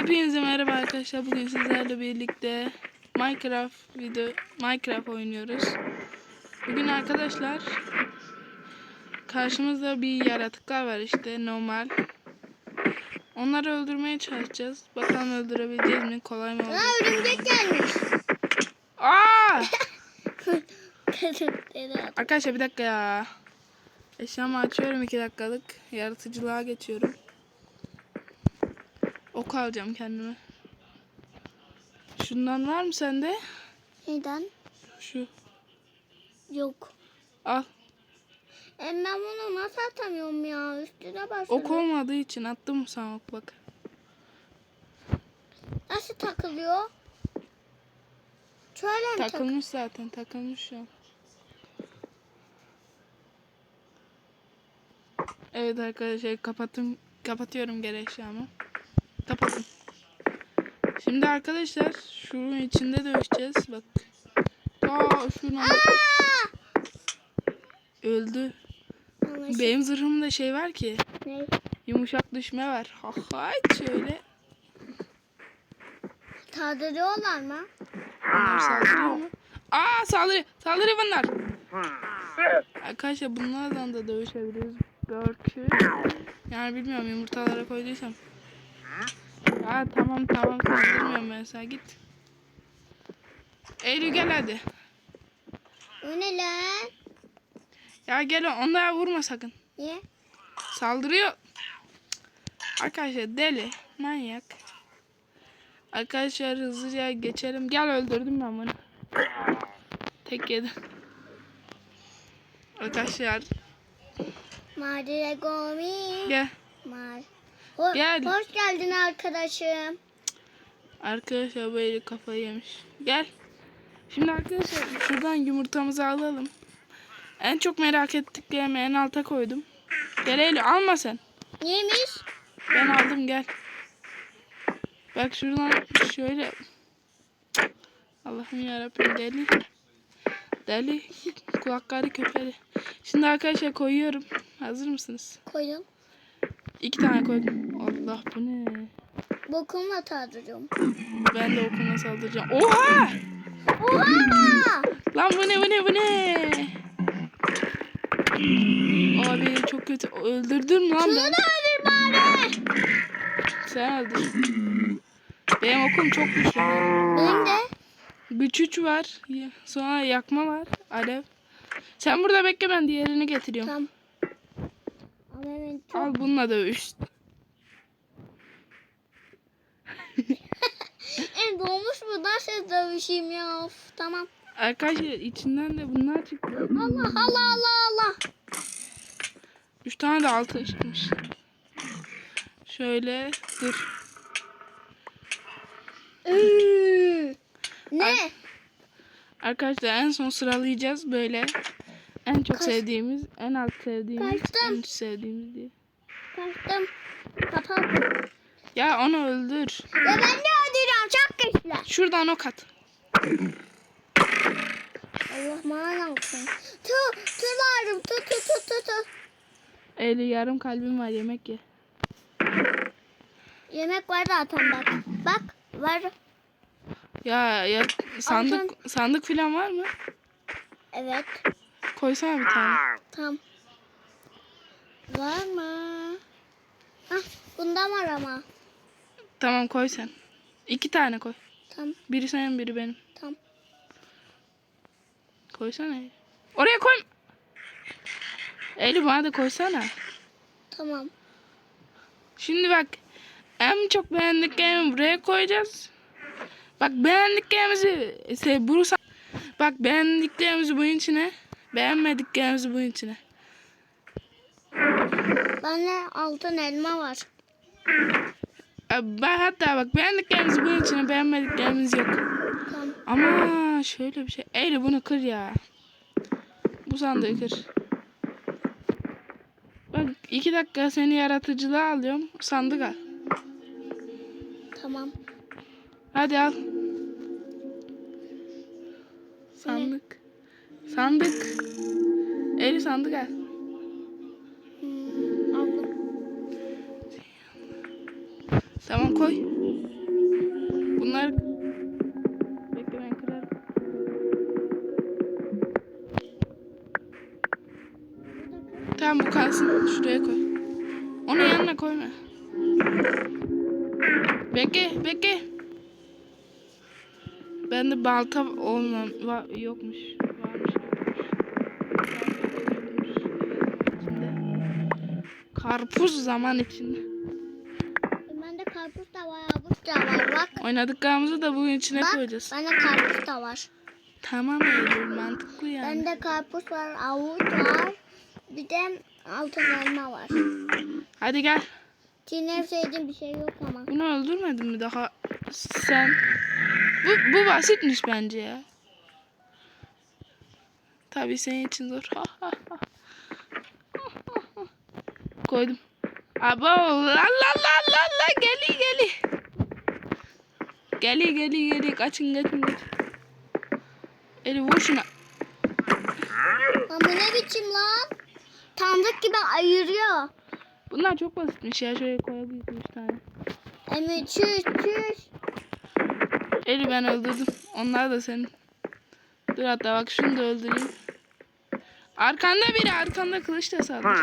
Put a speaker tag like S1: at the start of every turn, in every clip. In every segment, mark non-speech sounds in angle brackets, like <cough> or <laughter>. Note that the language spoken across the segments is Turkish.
S1: Hepinize merhaba arkadaşlar. Bugün sizlerle birlikte Minecraft video Minecraft oynuyoruz. Bugün arkadaşlar karşımızda bir yaratıklar var işte normal. Onları öldürmeye çalışacağız. Bakalım öldürebileceğiz mi? Kolay mı olacak?
S2: Aa örümcek gelmiş.
S1: Aa! <laughs> Arkadaşlar bir dakika ya. Eşyamı açıyorum 2 dakikalık. Yaratıcılığa geçiyorum. Alacağım kendime. Şundan var mı sende?
S2: Neden?
S1: Şu.
S2: Yok.
S1: Al.
S2: E ben bunu nasıl atamıyorum ya? Üstüne başladım.
S1: Ok olmadığı için attım sana ok bak.
S2: Nasıl takılıyor? Şöyle mi tak?
S1: Takılmış zaten takılmış şu an. Evet arkadaşlar kapattım kapatıyorum geri eşyamı. Kapatın. Şimdi arkadaşlar şunun içinde dövüşeceğiz bak. Aa şuna öldü.
S2: Anlaşıldı.
S1: Benim zırhımda şey var ki
S2: Ne?
S1: yumuşak düşme var. Ha ha şöyle.
S2: Tadırıyorlar mı?
S1: Bunlar saldırıyor mu? Aa saldırıyor. Saldırıyor bunlar. Arkadaşlar bunlardan da dövüşebiliriz. Belki. Yani bilmiyorum yumurtalara koyduysam. Aa tamam tamam saldırmıyorum ben sana git. Eylül gel hadi.
S2: O ne lan?
S1: Ya gel onlara vurma sakın.
S2: Niye?
S1: Saldırıyor. Arkadaşlar deli. Manyak. Arkadaşlar hızlıca geçelim. Gel öldürdüm ben bunu. Tek yedi. Arkadaşlar
S2: Madire gomi.
S1: gel.
S2: Ho-
S1: Gel.
S2: Hoş geldin arkadaşım.
S1: Arkadaşlar böyle kafayı yemiş. Gel. Şimdi arkadaşlar şuradan yumurtamızı alalım. En çok merak ettiklerimi en alta koydum. Gel Eylül alma sen.
S2: Neymiş?
S1: Ben aldım gel. Bak şuradan şöyle. Allah'ım yarabbim deli. Deli. Kulakları köpeli. Şimdi arkadaşlar koyuyorum. Hazır mısınız?
S2: Koydum.
S1: İki tane koydum. Allah bu ne?
S2: Bokumla tadırıyorum. <clears throat>
S1: Ben de okuma saldıracağım. Oha!
S2: Oha!
S1: Lan bu ne bu ne bu ne? Abi çok kötü. Öldürdün mü lan
S2: Şunu
S1: ben?
S2: da öldür bari.
S1: Sen öldür. Benim okum çok güçlü.
S2: Benim de.
S1: Güç üç var. Sonra yakma var. Alev. Sen burada bekle ben diğerini getiriyorum.
S2: Tamam.
S1: Al bununla dövüş.
S2: Dolmuş bu nasıl dövüşeyim ya? Of, tamam.
S1: Arkadaşlar içinden de bunlar çıktı.
S2: Allah Allah Allah Allah.
S1: Üç tane de altı çıkmış. Şöyle dur.
S2: Iıı. ne?
S1: Arkadaşlar en son sıralayacağız böyle. En çok
S2: Kaç-
S1: sevdiğimiz, en az sevdiğimiz,
S2: Kaçtım.
S1: en üst sevdiğimiz diye.
S2: Kaçtım. Kapat.
S1: Ya onu öldür.
S2: Ya ben de çok güçlü.
S1: Şuradan ok at.
S2: Allah bana olsun. Tu, tularım. Tu tu tu tu tu.
S1: Eli yarım kalbim var yemek ye.
S2: Yemek var zaten bak. Bak var.
S1: Ya ya sandık sandık falan var mı?
S2: Evet.
S1: Koysana bir tane.
S2: Tam. Var mı? Hah bunda var ama.
S1: Tamam koy sen. İki tane koy.
S2: Tam
S1: Biri senin biri benim.
S2: tam.
S1: Koysana. Oraya koy. Eli bana da koysana.
S2: Tamam.
S1: Şimdi bak. En çok beğendiklerimi buraya koyacağız. Bak beğendiklerimizi işte bunu Bak beğendiklerimizi bunun içine. Beğenmediklerimizi bunun içine.
S2: Bende altın elma var.
S1: Ben hatta bak beğendiklerimizi bunun içine beğenmediklerimiz yok.
S2: Tamam.
S1: Ama şöyle bir şey. Eyle bunu kır ya. Bu sandığı kır. Bak iki dakika seni yaratıcılığa alıyorum. Sandık al.
S2: Tamam.
S1: Hadi al. Sandık. Sandık. Eli sandık al. Tamam koy. Bunlar Bekle ben kırarım. Tamam bu kalsın. Şuraya koy. Onun yanına koyma. Bekle, bekle. Ben de balta olmam va yokmuş. Varmış. Karpuz zaman içinde
S2: da var bak.
S1: Oynadıklarımızı da bunun içine
S2: Bak
S1: koyacağız.
S2: bende karpuz da var.
S1: Tamam Eylül mantıklı yani.
S2: Bende karpuz var, havuç var. Bir de altın elma var.
S1: Hadi gel.
S2: Sevdiğin bir şey yok ama.
S1: Bunu öldürmedin mi daha sen? Bu, bu basitmiş bence ya. Tabii senin için zor. <laughs> Koydum. Abo la la la la la geli geli. Geli geli geli kaçın kaçın kaçın. Eli vur şuna.
S2: Bu ne biçim lan? Tanrık gibi ayırıyor.
S1: Bunlar çok basitmiş ya şöyle koyabiliriz bir tane.
S2: Emi çüş çüş.
S1: Eli ben öldürdüm. Onlar da senin. Dur hatta bak şunu da öldüreyim. Arkanda biri arkanda kılıç da saldır.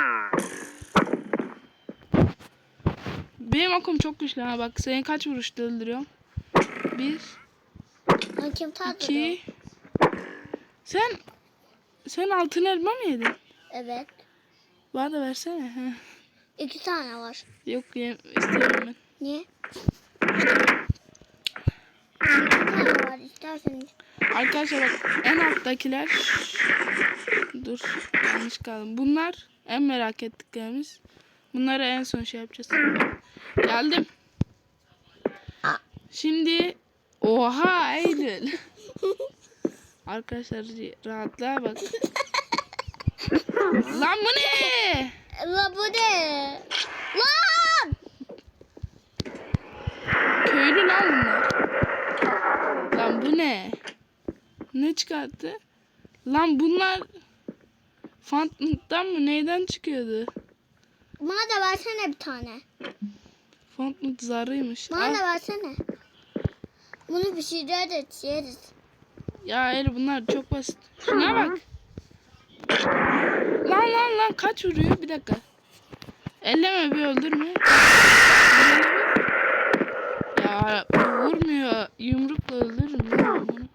S1: Benim okum çok güçlü ha bak seni kaç vuruşta öldürüyorum? Bir,
S2: Lan kim
S1: iki. Sen sen altın elma mı yedin?
S2: Evet.
S1: Bana da versene.
S2: İki tane var.
S1: Yok yem, istemiyorum ben.
S2: Niye? İki tane var isterseniz.
S1: Arkadaşlar bak en alttakiler dur yanlış kaldım. Bunlar en merak ettiklerimiz. Bunları en son şey yapacağız. Geldim. Şimdi oha Eylül. Arkadaşlar rahatlığa bak. Lan bu ne?
S2: La bu ne? Lan!
S1: Köylü lan bunlar. Lan bu ne? Ne çıkarttı? Lan bunlar Fontnut'tan mı neyden çıkıyordu?
S2: Bana da versene bir tane.
S1: Fontnut zarıymış.
S2: Bana
S1: Al.
S2: da versene. Bunu pişireriz, yeriz.
S1: Ya Eli bunlar çok basit. Şuna bak. Lan lan lan kaç vuruyor? Bir dakika. Elleme bir öldürme. Ya vurmuyor. Yumrukla öldürürüm. Geber.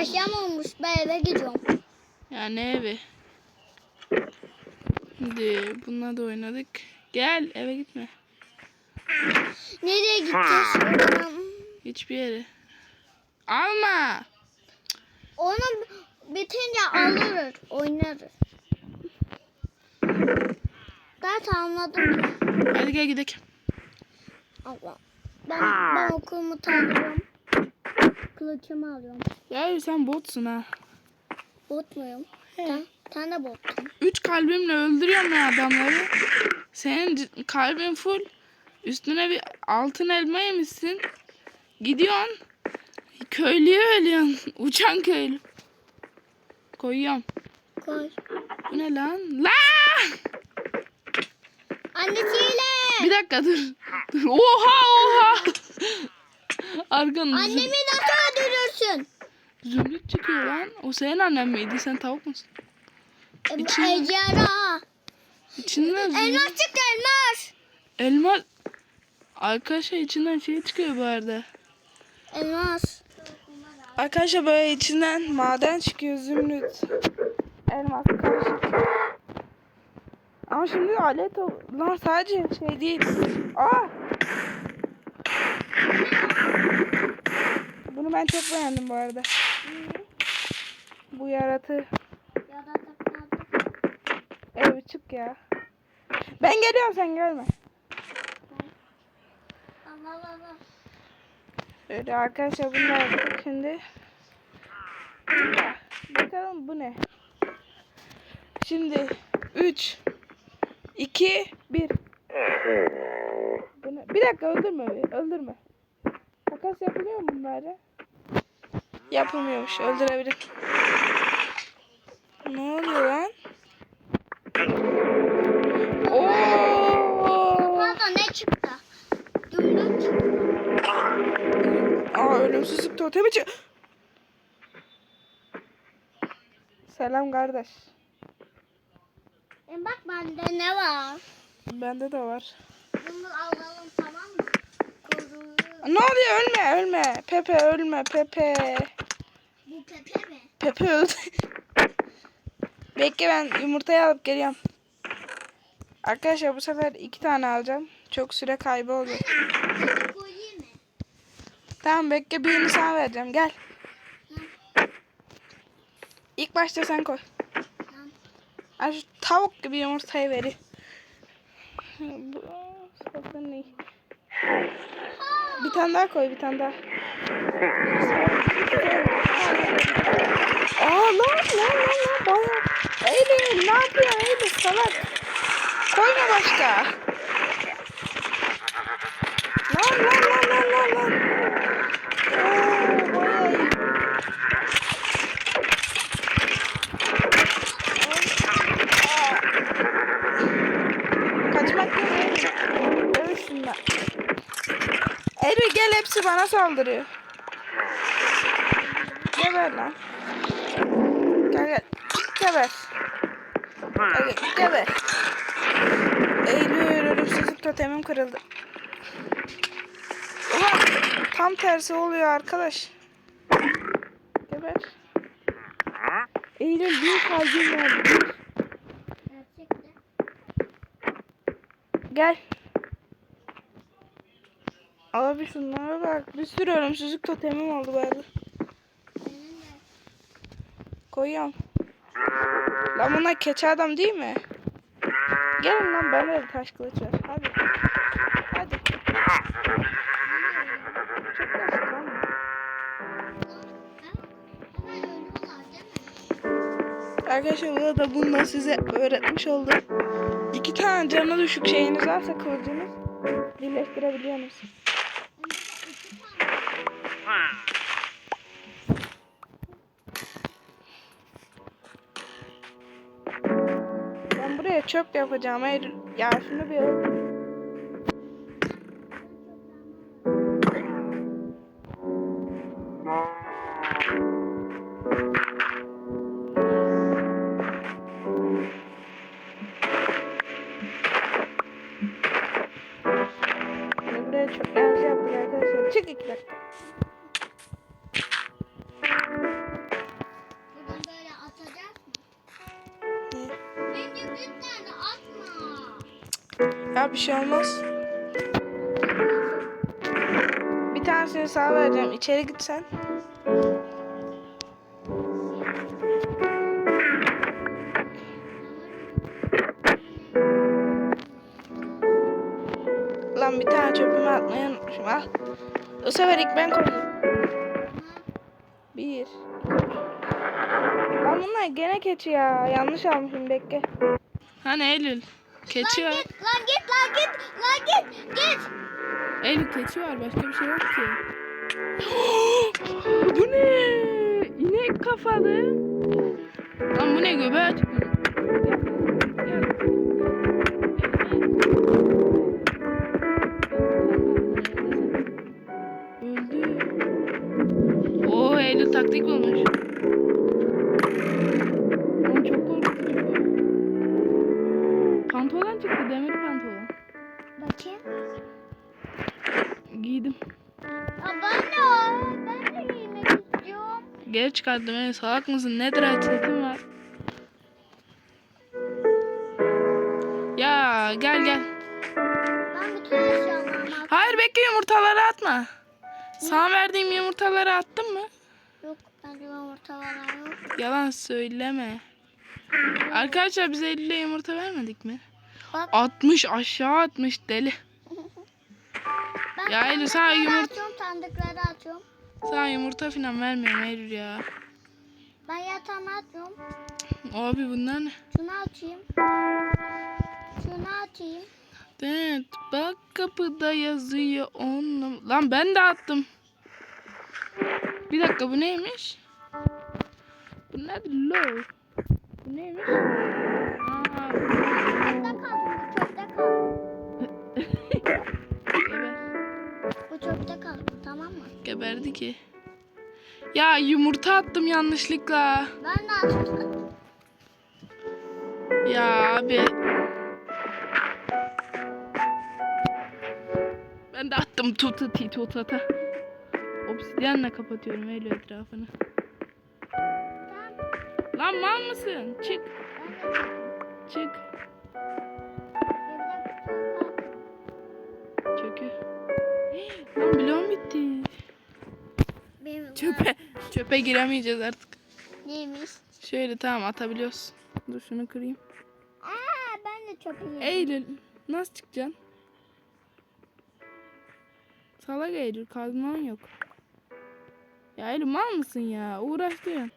S2: akşam olmuş. Ben eve gidiyorum.
S1: Ya ne evi? Şimdi bununla da oynadık. Gel eve gitme.
S2: Nereye gideceğiz?
S1: Hiçbir yere. Alma.
S2: Onu bitince alırız, oynarız. Zaten anladım.
S1: Hadi gel gidelim.
S2: Allah. Ben, ben okulumu tanıyorum. Kılıçımı alıyorum.
S1: Ya sen botsun ha.
S2: Bot muyum?
S1: He.
S2: Sen, sen de botsun.
S1: Üç kalbimle öldürüyorum ya adamları. Senin kalbin full. Üstüne bir altın elma yemişsin. Gidiyorsun. Köylüye ölüyorsun. <laughs> Uçan köylü. Koyuyorum.
S2: Koy.
S1: Bu ne lan? La!
S2: Annesiyle.
S1: Bir dakika dur. dur. Oha oha. Arkanı
S2: Annemi nasıl öldürürsün?
S1: zümrüt çıkıyor lan. O senin annen miydi? Sen tavuk musun?
S2: Bu
S1: İçine-
S2: ejderha.
S1: İçinden zümrüt.
S2: Elmas çıktı elmas.
S1: Elma. Arkadaşlar içinden şey çıkıyor bu arada.
S2: Elmas.
S1: Arkadaşlar böyle içinden maden çıkıyor zümrüt. Elmas karışık. Ama şimdi alet o. Lan sadece şey değil. Aa! Bunu ben çok beğendim bu arada. Bu yaratığı.
S2: Ya da takmadım.
S1: Ev çık ya. Ben geliyorum sen gelme. Böyle arkadaşlar bunlar yaptık şimdi. Bakalım bu ne? Şimdi 3 2 1 bu ne? Bir dakika öldürme öldürme. Takas yapılıyor mu bunlarda? Yapılmıyormuş. Öldürebilirim. Ne oluyor lan? Ölümsüzlük totemi çık. Selam kardeş.
S2: E bak bende ne var?
S1: Bende de var.
S2: Bunu alalım tamam mı? Kuyruğu.
S1: Ne oluyor ölme ölme. Pepe ölme Pepe.
S2: Bu Pepe mi?
S1: Pepe öldü. <laughs> Bekle ben yumurtayı alıp geliyorum. Arkadaşlar bu sefer iki tane alacağım. Çok süre kaybı oluyor. Tamam bekle birini sana vereceğim gel. İlk başta sen koy. Ay tavuk gibi yumurtayı iyi. Bir tane daha koy bir tane daha. Aa lan lan lan lan bayağı. Eylül ne yapıyorsun Eylül salak. Koyma başka. Lan lan lan lan lan lan. Oo bayağı iyi. Kaçmak yok Eylül. Dövüş şunlar. Eylül gel hepsi bana saldırıyor. Geber lan. Gel gel. Geber. Gel gel. Geber. Eylül ölümsüzlük totemim kırıldı. Ulan tam tersi oluyor arkadaş. Geber. Eylül bir kalbim var. Gel. Abi şunlara bak. Bir sürü ölümsüzlük totemim oldu
S2: de.
S1: Koyuyorum. Lan bunlar keçi adam değil mi? Gelin lan bende de taş kılıç var. Hadi. Hadi. Arkadaşlar bu da bununla size öğretmiş oldum. İki tane canı düşük şeyiniz varsa kılıcınız birleştirebiliyorsunuz. Ben buraya çöp yapacağım. Hayır, ya şunu bir öldür. Tanesini sağ vereceğim. İçeri git sen. Lan bir tane çöpümü atmayı unutmuşum. Al. O sefer ilk ben koydum. Bir. Lan bunlar gene keçi ya. Yanlış almışım bekle. Hani Eylül? Keçi
S2: Lan git, lan git, lan git, lan git, git.
S1: Eylül keçi var başka bir şey yok ki. <gasps> bu ne? İnek kafalı. Lan bu ne gel. Öldü. Oo Eylül taktik bulmuş. Giydim.
S2: Ya ben de, ben de giymek istiyorum.
S1: Geri çıkarttım. Ey salak mısın? Nedir açıltın var? Ya gel gel.
S2: Ben bütün eşyalarımı.
S1: Hayır bekle yumurtaları atma. Sana verdiğim yumurtaları attın mı?
S2: Yok, bende yumurta var yok.
S1: Yalan söyleme. Arkadaşlar bize 50 yumurta vermedik mi?
S2: Bak,
S1: 60 aşağı atmış deli. Ya Eylül, sen
S2: sandıkları
S1: yumurt-
S2: atıyorum, sandıkları atıyorum.
S1: Sana yumurta falan vermiyorum Eylül ya.
S2: Ben yatağıma atıyorum.
S1: Abi bunlar ne?
S2: Şunu atayım. Şunu atayım.
S1: Evet bak kapıda yazıyor onun. Lan ben de attım. Bir dakika bu neymiş? Bu ne? Low. Bu neymiş? Geberdi ki. Ya yumurta attım yanlışlıkla.
S2: Ben de attım.
S1: Ya abi. Ben de attım tutati tutata. Obsidyenle kapatıyorum öyle etrafını. Lan mal mısın? Çık. Çık. Çöpe. Giremeyeceğiz artık.
S2: Neymiş?
S1: Şöyle tamam atabiliyoruz. Dur şunu kırayım.
S2: Aa ben de çöpe yedim.
S1: Eylül nasıl çıkacaksın? Salak Eylül kazman yok. Ya Eylül mal mısın ya?
S2: Atayım?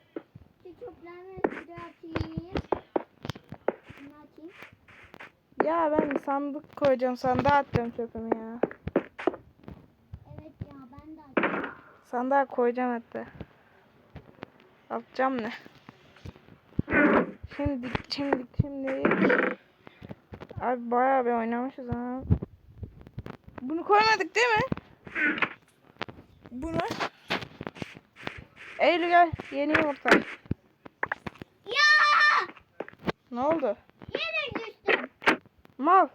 S1: Ya ben sandık koyacağım sandığa atacağım çöpümü ya.
S2: Evet ya ben de atayım.
S1: Sandığa koyacağım hatta. Atacağım ne? Şimdi şimdi şimdi. Abi bayağı bir oynamışız ha. Bunu koymadık değil mi? Bunu. Eylül gel yeni yumurta.
S2: Ya!
S1: Ne oldu?
S2: Yine düştüm.
S1: Mal.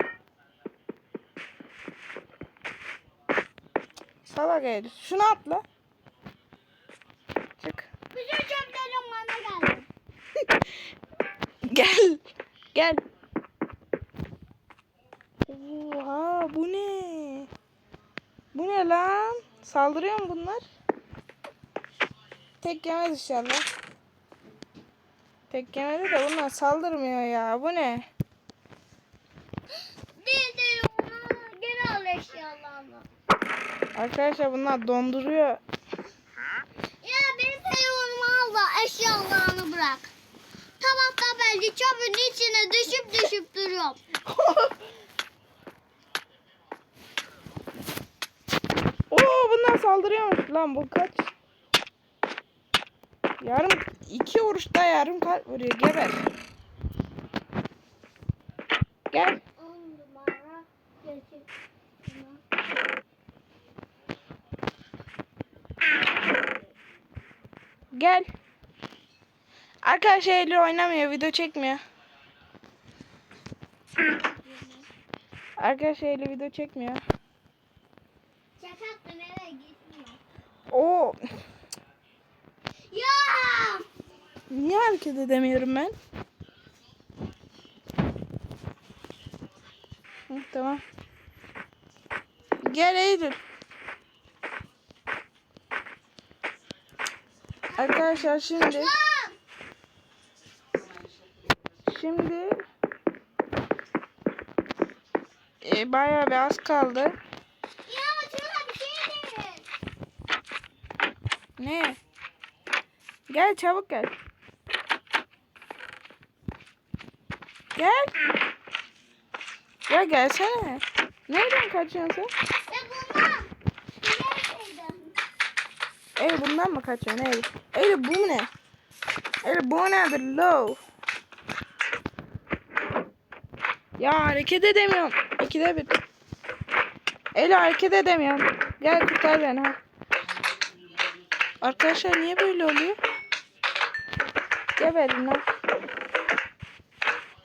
S1: Salak Eylül. Şunu atla. Çık.
S2: Bütün çöplerim bana geldi.
S1: Gel. Gel. Oha bu ne? Bu ne lan? Saldırıyor mu bunlar? Tek yemez inşallah. Tek yemedi de bunlar saldırmıyor ya. Bu ne?
S2: Değil ona geri al eşyalarını.
S1: Arkadaşlar bunlar donduruyor.
S2: Ya benim telefonumu al da eşyalarını bırak. Tabakta belki çöpün içine düşüp düşüp duruyorum. <laughs>
S1: Oo bunlar saldırıyormuş lan bu kaç? Yarım iki vuruşta yarım kalp vuruyor geber. Gel. Gel. Arkadaşlar Eylül oynamıyor video çekmiyor. Arkadaşlar Eylül video çekmiyor.
S2: Çakattım eve gitmiyor.
S1: Oo
S2: Ya!
S1: niye hareket edemiyorum ben? Hı, tamam. Gel Eylül. Arkadaşlar şimdi
S2: Lan!
S1: Şimdi e, bayağı bir az kaldı.
S2: Ya şuna bir şey.
S1: Ne? Gel çabuk gel. Gel. Ya gelsene. Nereden kaçıyorsun sen?
S2: Ve bundan.
S1: Mı kaçıyorsun ey? Ey bu ne? Ey bu nedir low? Ya hareket edemiyorum. İkide bir. El hareket edemiyorum. Gel kurtar beni ha. Arkadaşlar niye böyle oluyor? Geberin lan.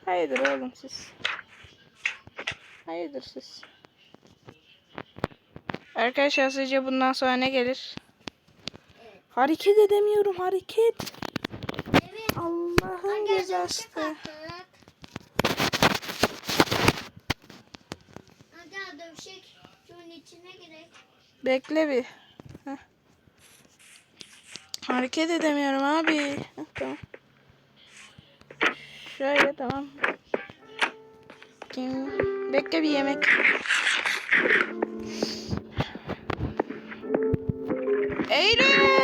S1: Hayırdır oğlum siz? Hayırdır siz? Arkadaşlar sizce bundan sonra ne gelir? Hareket edemiyorum hareket.
S2: Evet.
S1: Allah'ın cezası.
S2: çakattık. Hadi dövüşek. Şunun içine girek.
S1: Bekle bir. Heh. Hareket edemiyorum abi. Heh, tamam. Şöyle tamam. Kim? Bekle bir yemek. Eylül!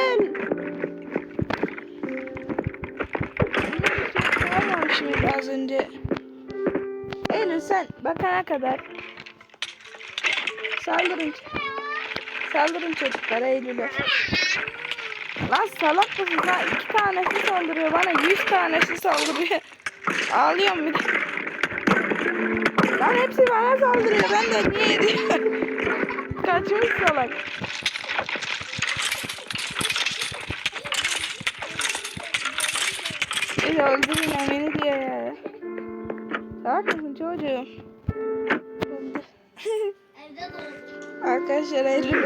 S1: Mıydı az önce? Eylül sen bakana kadar saldırın. Saldırın çocuklara Eylül'e. Lan salak mısın? Ha, iki tanesi saldırıyor bana. Yüz tanesi saldırıyor. Ağlıyorum bir de. Lan hepsi bana saldırıyor. Ben de niye ediyorum? Kaçmış salak. Beni öldürün beni diyor ya. Salak mısın çocuğum? <laughs> Arkadaşlar Eylül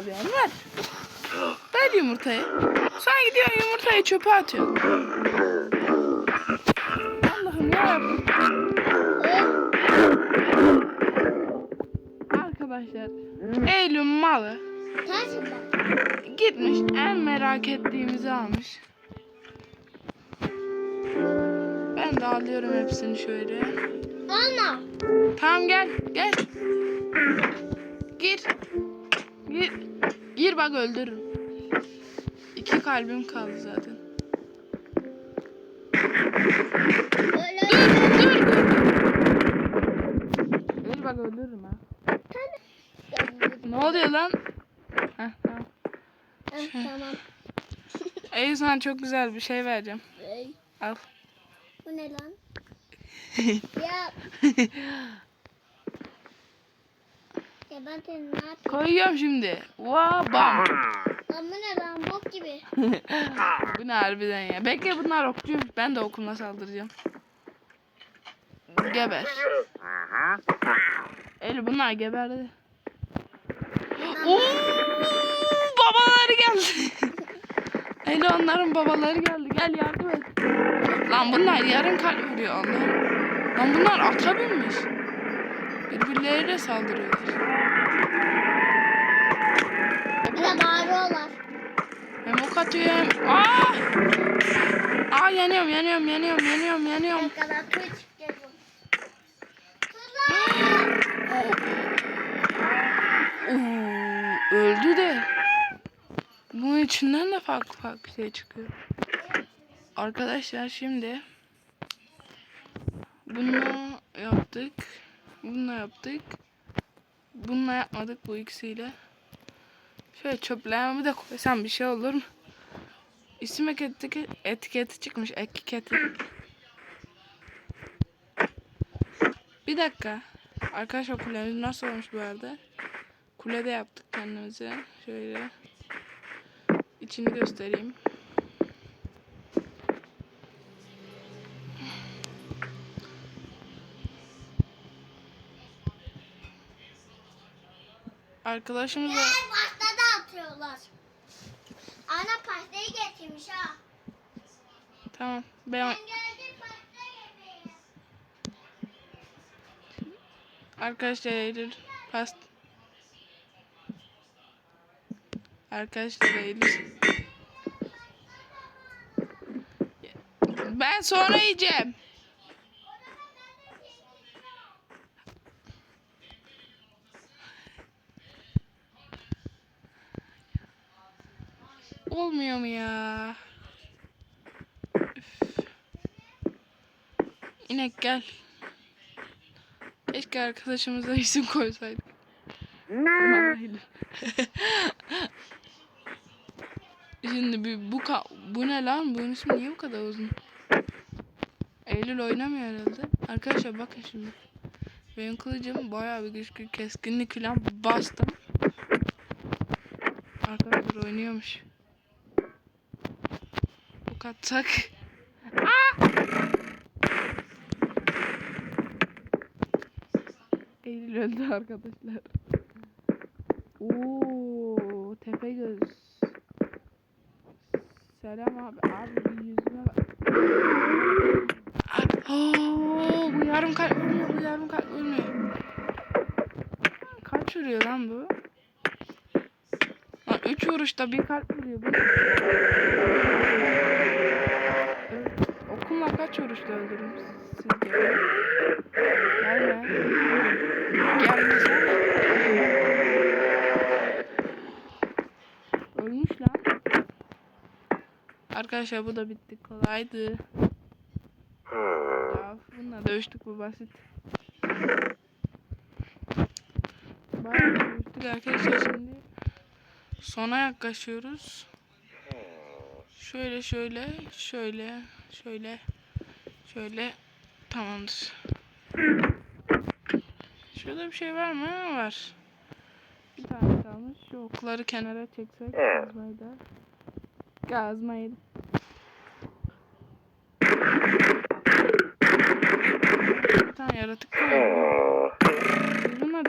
S1: yumurta alıyorsun? Ver. Ver yumurtayı. Sen gidiyorsun yumurtayı çöpe atıyorsun. Allah'ım ya. Arkadaşlar Eylül malı gitmiş en merak ettiğimizi almış. Ben de alıyorum hepsini şöyle.
S2: Alma.
S1: Tamam gel gel. Gir. Gir. Gir bak öldürürüm. İki kalbim kaldı zaten.
S2: Öyle
S1: Dur dur dur. Bak öldürürüm ha. Ne oluyor lan? Heh, tamam.
S2: Heh, tamam.
S1: Ey sana çok güzel bir şey vereceğim. Al.
S2: Bu ne lan? <laughs> ya. <laughs> Ya ben seni ne yapayım?
S1: Koyuyorum şimdi. Vaa bam.
S2: Lan bu ne lan? Bok gibi. <laughs>
S1: Bu ne harbiden ya. Bekle bunlar okçuyum. Ben de okuluna saldıracağım. Geber. Eli bunlar geberdi. Oo, babaları geldi. <laughs> Eli onların babaları geldi. Gel yardım et. Lan bunlar yarım kalp vuruyor Allah'ım. Lan bunlar ata binmiş. Birbirleriyle saldırıyorlar.
S2: De bağırıyorlar.
S1: Hem ok atıyor hem... Aa! Aa yanıyorum yanıyorum yanıyorum yanıyorum yanıyorum.
S2: Ne kadar geliyor. Tuzak.
S1: Oo, öldü de. Bunun içinden de farklı farklı şey çıkıyor. Arkadaşlar şimdi bunu yaptık. Bununla yaptık. Bununla yapmadık bu ikisiyle. Şöyle çöplerimi de koysam bir şey olur mu? İsim etiketi, etiketi çıkmış. Etiketi. Bir dakika. Arkadaşlar kulemiz nasıl olmuş bu arada? Kulede yaptık kendimize. Şöyle. İçini göstereyim. Arkadaşımız da
S2: Gel pasta da atıyorlar. Ana pastayı getirmiş ha.
S1: tamam. Ben
S2: Ben
S1: arkadaşlar Eylül past Arkadaşlar Eylül Ben sonra yiyeceğim. Olmuyor mu ya? Üf. İnek gel. Keşke arkadaşımıza isim koysaydık. <laughs> Şimdi bir, bu ka bu ne lan? Bunun ismi niye bu kadar uzun? Eylül oynamıyor herhalde. Arkadaşlar bakın şimdi. Benim kılıcım bayağı bir güçlü keskinlik falan bastım. Arkadaşlar oynuyormuş. Bu atsak. Aa! Eylül öldü arkadaşlar. Oo, tepe göz. Selam abi. Abi yüzüme bak. Oo, bu yarım kalp ölmüyor. Bu yarım kalp ölmüyor. Kaç vuruyor lan bu? Lan 3 vuruşta bir kalp vuruyor bu. Daha kaç vuruşla öldürürüm sizce? Gelme. Gelmesen. Ölmüş lan. Arkadaşlar bu da bitti. Kolaydı. Ya bununla dövüştük bu basit. Bayağı dövüştük arkadaşlar şimdi. Sona yaklaşıyoruz. Şöyle şöyle şöyle şöyle şöyle tamamdır. Şurada bir şey var mı? Var. Bir tane kalmış. Şu okları kenara çeksek kazmayı da. Kazmayı. Bir tane yaratık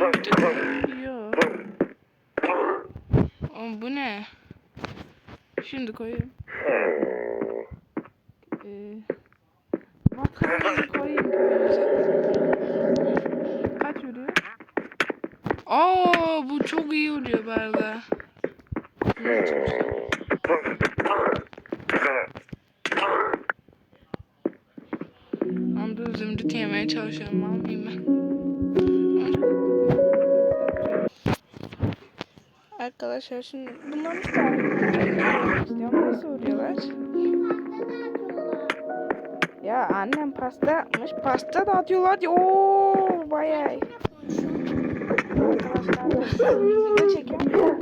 S1: dövüştük mü? Yok. Oğlum bu ne? Şimdi koyayım. Ee, bakalım Kaç vuruyor? Aa bu çok iyi vuruyor çıkmış. Anda zümrüt yemeye çalışıyorum. Almayayım ben. Arkadaşlar şimdi bir tane istiyorum. Nasıl vuruyorlar? Ya annem pasta yapmış. Pasta da atıyorlar. diye. Oo bayağı. Arkadaşlar video çekiyorum.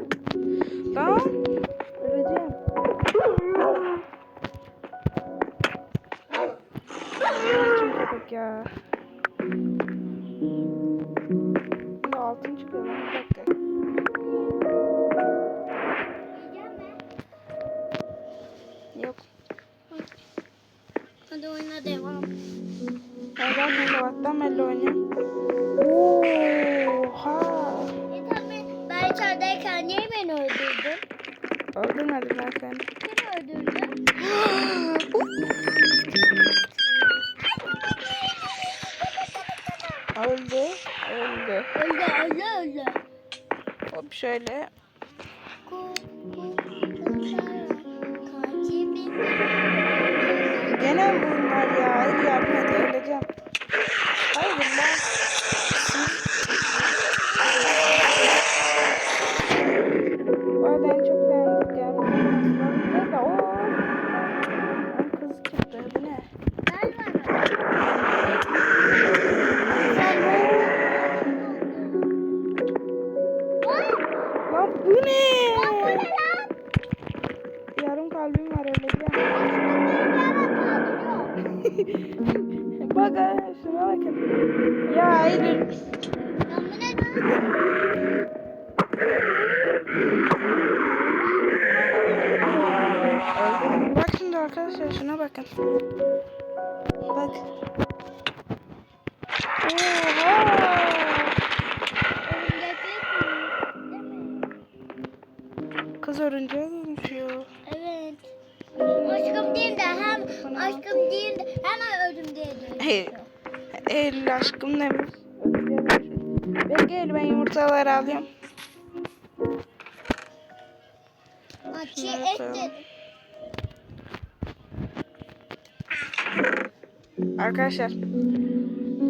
S1: Arkadaşlar.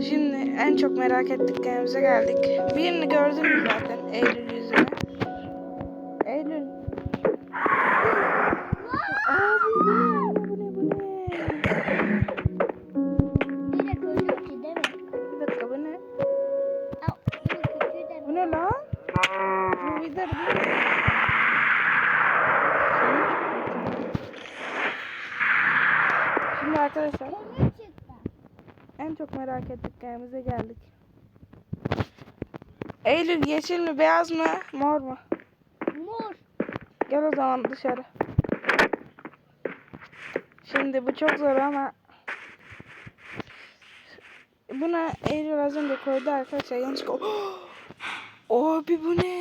S1: Şimdi en çok merak ettiklerimize geldik. Birini gördünüz zaten Eylül Eylül yeşil mi beyaz mı mor mu?
S2: Mor.
S1: Gel o zaman dışarı. Şimdi bu çok zor ama buna Eylül az önce koydu arkadaşlar yanlış koy. <gasps> Abi bu ne?